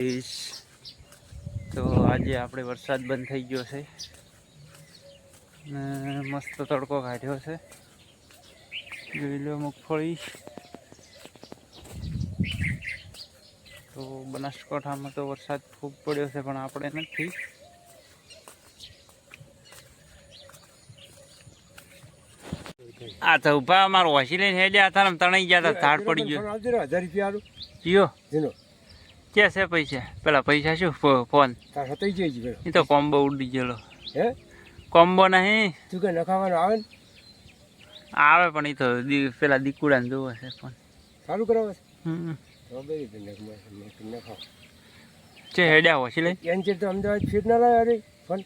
તો આજે આપણે વરસાદ બંધ થઈ ગયો છે. ને મસ્ત તડકો કાઢ્યો છે. જોઈ લો મગફળી. તો બનાસકાંઠામાં તો વરસાદ ખૂબ પડ્યો છે પણ આપણે નથી. આ તો ઊભા અમારો વાસી લઈને હેડ્યા હતા ને તણાઈ ગયા હતા ધાડ પડી ગયો. હજાર રૂપિયા જીઓ જીનો કે છે પૈસા? પેલા પૈસા શું? ફોન. હતાઈ જાય એ તો કોમ્બો ઉડી ગયેલો. હે? કોમ્બો નહીં. તું કે નખાવાનો આવે ને? આવે પણ એ તો પેલા દીકુડાને જોવે છે ફોન. સારું કરાવે છે? છે હેડ્યા હોશી લઈ એન ચેર તો અમદાવાદ ફીટ ના લાવે અરે ફોન?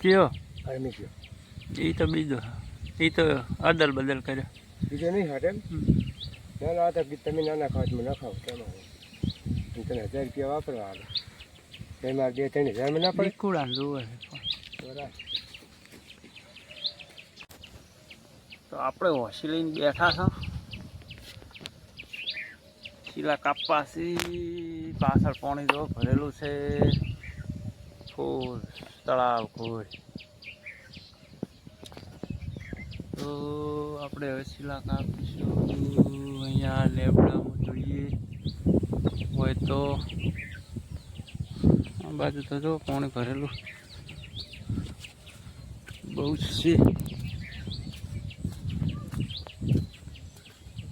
કયો? અરે મેં કયો એ તો બીજો. એ તો અદલ બદલ કર્યો. બીજો નહીં હાટે. ના ના તમે ના નાખાવ તમે નખાવ કેમ આવે હું તને હજાર રૂપિયા વાપરવા આવે. તો મારે બે ત્રણ હજારમાં ના પડે? કુડા જોવે બરાબર. તો આપણે હોશી લઈને બેઠા છો. શીલા કાપવા પાછળ પાણી જો ભરેલું છે. ફૂલ તળાવ ફૂલ તો આપણે હવે શીલા કાપીશું. અહીંયા લેબડામાં જોઈએ હોય તો આ બાજુ તો જો પાણી ભરેલું. બહુ છે.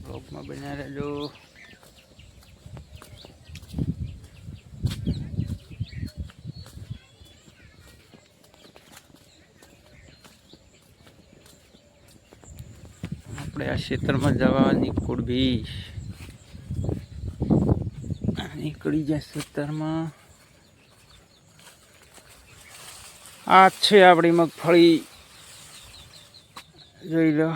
બ્લોગમાં બન્યા રહેજો. આપણે આ ક્ષેત્રમાં જવાની કુડભી. નીકળી જાય સત્તરમાં આ છે આપણી મગફળી. જોઈ લો.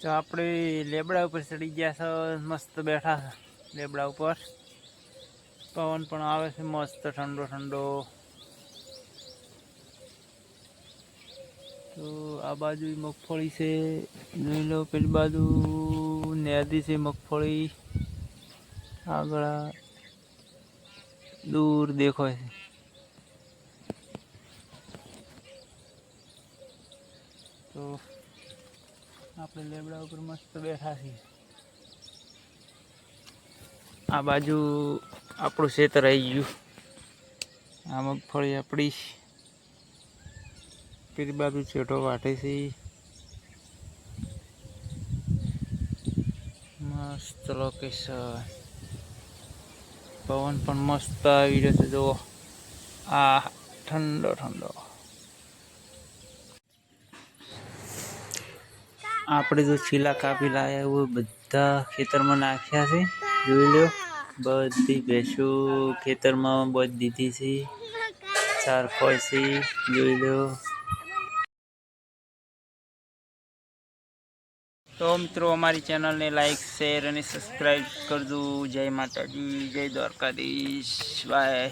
તો આપણે લેબડા ઉપર ચડી ગયા છે, મસ્ત બેઠા છે લેબડા ઉપર. પવન પણ આવે છે, મસ્ત ઠંડો ઠંડો તો આ બાજુ મગફળી છે. જોઈ લો પેલી બાજુ નેદી છે મગફળી. આગળ દૂર દેખાય છે. તો આપણે લેબડા ઉપર મસ્ત બેઠા છીએ. આ બાજુ આપણું ખેતર આવી ગયું. આ મગફળી આપણી પેલી બાજુ છેટો વાટે છે. મસ્ત લોકેશન પવન પણ મસ્ત આવી રહ્યો છે, જુઓ. આ ઠંડો ઠંડો. આપણે જો છીલા કાપી લાવ્યા હોય, બધા ખેતરમાં નાખ્યા છે. જોઈ લો બધી ભેંસો ખેતરમાં બધી દીધી છે. ચાર છે, જોઈ લો તો મિત્રો અમારી ચેનલને લાઈક શેર અને સબસ્ક્રાઈબ કરજો. જય માતાજી જય દ્વારકાધીશ. બાય